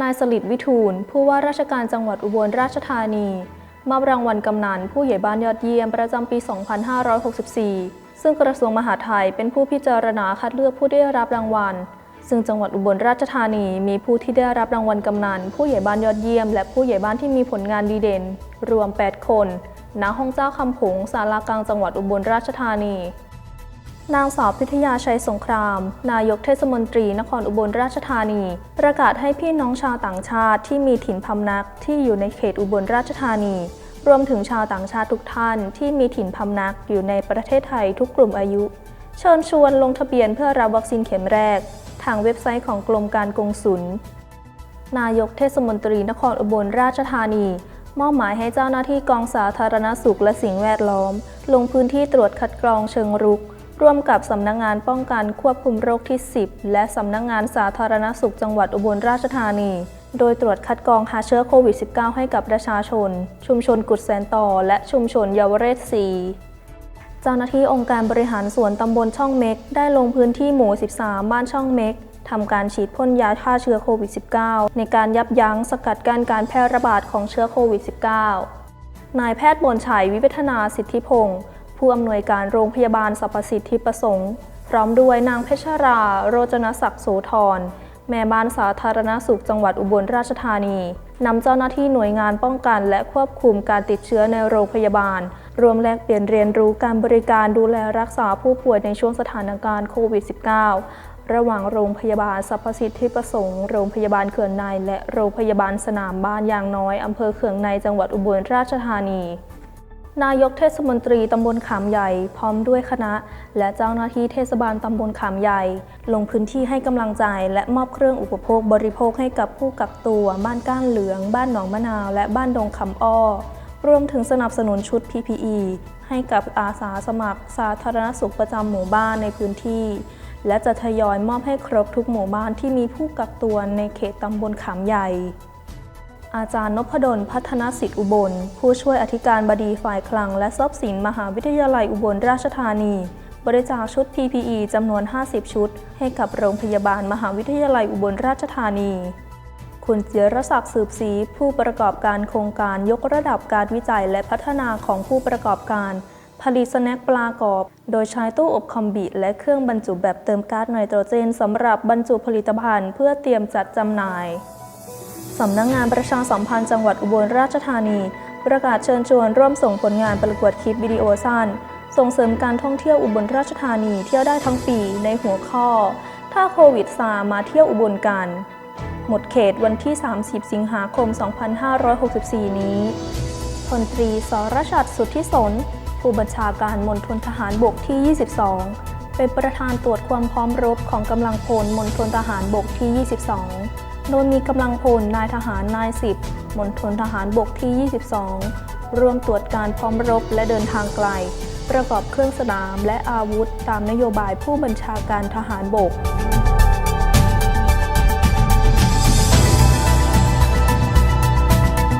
นายสลิดวิทูล ผู้ว่าราชการจังหวัดอุบลราชธานี มอบรางวัลกำนันผู้ใหญ่บ้านยอดเยี่ยมประจำปี 2564 ซึ่งกระทรวงมหาดไทยเป็นผู้พิจารณาคัดเลือกผู้ได้รับรางวัล ซึ่งจังหวัดอุบลราชธานีมีผู้ที่ได้รับรางวัลกำนันผู้ใหญ่บ้านยอดเยี่ยม และผู้ใหญ่บ้านที่มีผลงานดีเด่น รวม 8 คน ณ ห้องเจ้าคำผงศาลากลางจังหวัดอุบลราชธานี นางสาวพิทยาชัยสงคราม นายกเทศมนตรีนครอุบลราชธานี ประกาศให้พี่น้องชาวต่างชาติที่มีถิ่นพำนักที่อยู่ในเขตอุบลราชธานี รวมถึงชาวต่างชาติทุกท่านที่มีถิ่นพำนักอยู่ในประเทศไทยทุกกลุ่มอายุ เชิญชวนลงทะเบียนเพื่อรับวัคซีนเข็มแรก ทางเว็บไซต์ของกรมการกงสุล นายกเทศมนตรีนครอุบลราชธานีมอบหมายให้เจ้าหน้าที่กองสาธารณสุขและสิ่งแวดล้อม ลงพื้นที่ตรวจคัดกรองเชิงรุก ร่วมกับสำนักงงานป้องกันควบคุมโรคที่ 10 และสำนักงงานสาธารณสุขจังหวัดอุบลราชธานี โดยตรวจคัดกรองหาเชื้อโควิด -19 ให้กับประชาชน ชุมชนกุดแสนต่อ และชุมชนเยาวเรศสีเจ้าหน้าที่องค์การบริหารส่วนตำบลช่องเม็ก ได้ลงพื้นที่หมู่ 13 บ้านช่องเม็กทำการฉีดพ่นยาฆ่าเชื้อโควิด -19 ในการยับยั้งสกัดกั้นการแพร่ระบาดของเชื้อโควิด -19 นายแพทย์บนชัยวิวัฒนาสิทธิพงศ์ ผู้อำนวยการโรงพยาบาลสรรพสิทธิประสงค์ พร้อมด้วยนางเพชรรา โรจนศักดิ์โสธรแม่บ้านสาธารณสุขจังหวัดอุบลราชธานีนำเจ้าหน้าที่หน่วยงานป้องกัน และควบคุมการติดเชื้อในโรงพยาบาล รวมแลกเปลี่ยนเรียนรู้การบริการดูแลรักษาผู้ป่วยในช่วงสถานการณ์โควิด -19 ระหว่างโรงพยาบาลสรรพสิทธิประสงค์ โรงพยาบาลเขื่อนใน และโรงพยาบาลสนามบ้านยางน้อยอำเภอเขื่องในจังหวัดอุบลราชธานี นายกเทศมนตรีตำบลขามใหญ่พร้อมด้วยคณะ และเจ้าหน้าที่เทศบาลตำบลขามใหญ่ ลงพื้นที่ให้กำลังใจและมอบเครื่องอุปโภคบริโภคให้กับผู้กักตัว บ้านก้านเหลือง บ้านหนองมะนาว และบ้านดงคำอ้อ รวมถึงสนับสนุนชุด PPE ให้กับอาสาสมัคร สาธารณสุขประจำหมู่บ้านในพื้นที่ และจะทยอยมอบให้ครบทุกหมู่บ้านที่มีผู้กักตัวในเขตตำบลขามใหญ่ อาจารย์นพดลพัฒนสิทธิอุบล ผู้ช่วยอธิการบดีฝ่ายคลังและทรัพย์สินมหาวิทยาลัยอุบลราชธานี บริจาคชุด PPE จำนวน 50 ชุด ให้กับโรงพยาบาลมหาวิทยาลัยอุบลราชธานี คุณเจรศักดิ์สืบศรีผู้ประกอบการโครงการยกระดับการวิจัยและพัฒนาของผู้ประกอบการ ผลิตสแน็คปลากรอบ โดยใช้ตู้อบคอมบิและเครื่องบรรจุแบบเติมก๊าซไนโตรเจนสำหรับบรรจุผลิตภัณฑ์เพื่อเตรียมจัดจำหน่าย สำนักงงานประชาสัมพันธ์จังหวัดอุบลราชธานี ประกาศเชิญชวนร่วมส่งผลงานประกวดคลิปวิดีโอสั้น ส่งเสริมการท่องเที่ยวอุบลราชธานีเที่ยวได้ทั้งปีในหัวข้อ ถ้าโควิดซามาเที่ยวอุบลกัน หมดเขตวันที่ 30 สิงหาคม 2564 นี้พลตรีสรชัดสุทธิสนผู้บัญชาการมณฑลทหารบกที่ 22 เป็นประธานตรวจความพร้อมรบของกำลังพลมณฑลทหารบกที่ 22 โดยมีกำลังพลนายทหารนาย10มณฑลทหารบกที่ 22 ร่วมตรวจการพร้อมรบและเดินทางไกล ประกอบเครื่องสนามและอาวุธตามนโยบายผู้บัญชาการทหารบก